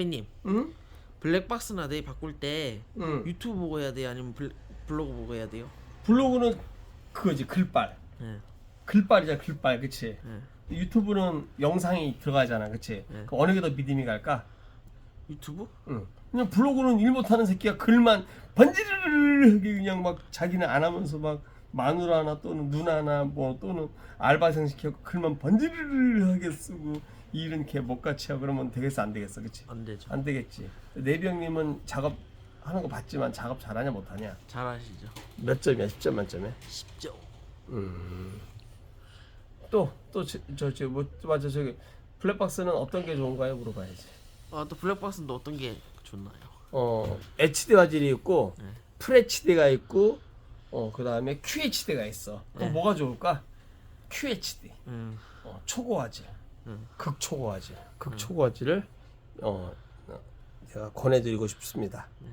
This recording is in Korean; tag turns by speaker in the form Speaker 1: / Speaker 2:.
Speaker 1: 대빈님
Speaker 2: 응?
Speaker 1: 블랙박스나 데이 바꿀 때
Speaker 2: 응.
Speaker 1: 유튜브 보고 해야 돼요? 아니면 블, 블로그 보고 해야 돼요?
Speaker 2: 블로그는 그거지 글빨.
Speaker 1: 예.
Speaker 2: 글빨이자 글빨, 그치?
Speaker 1: 예.
Speaker 2: 유튜브는 영상이 들어가잖아, 그치?
Speaker 1: 네.
Speaker 2: 그 어느 게 더 믿음이 갈까?
Speaker 1: 유튜브?
Speaker 2: 응. 그냥 블로그는 일 못하는 새끼가 글만 번지르르르 그냥 막 자기는 안 하면서 막 마누라나 또는 누나나 뭐 또는 알바생 시켜서 글만 번지르르하게 쓰고 일은 걔 못같이 하고 그러면 되겠어 안 되겠어 그치
Speaker 1: 안 되죠.
Speaker 2: 안 되겠지 내병님은 작업 하는 거 봤지만 작업 잘하냐 못하냐
Speaker 1: 잘하시죠.
Speaker 2: 몇 점이야 10점 만점에
Speaker 1: 10점.
Speaker 2: 또또저저뭐 맞아 저기 블랙박스는 어떤 게 좋은가요 물어봐야지
Speaker 1: 아, 또 블랙박스는 또 어떤 게 좋나요?
Speaker 2: 어 HD 화질이 있고
Speaker 1: 네.
Speaker 2: FHD가 있고 어 그 다음에 QHD가 있어. 그럼
Speaker 1: 네.
Speaker 2: 뭐가 좋을까? QHD.
Speaker 1: 음.
Speaker 2: 어, 초고 화질.
Speaker 1: 음.
Speaker 2: 극초고 화질. 극초고 화질을 어 어, 제가 권해드리고 싶습니다.
Speaker 1: 네.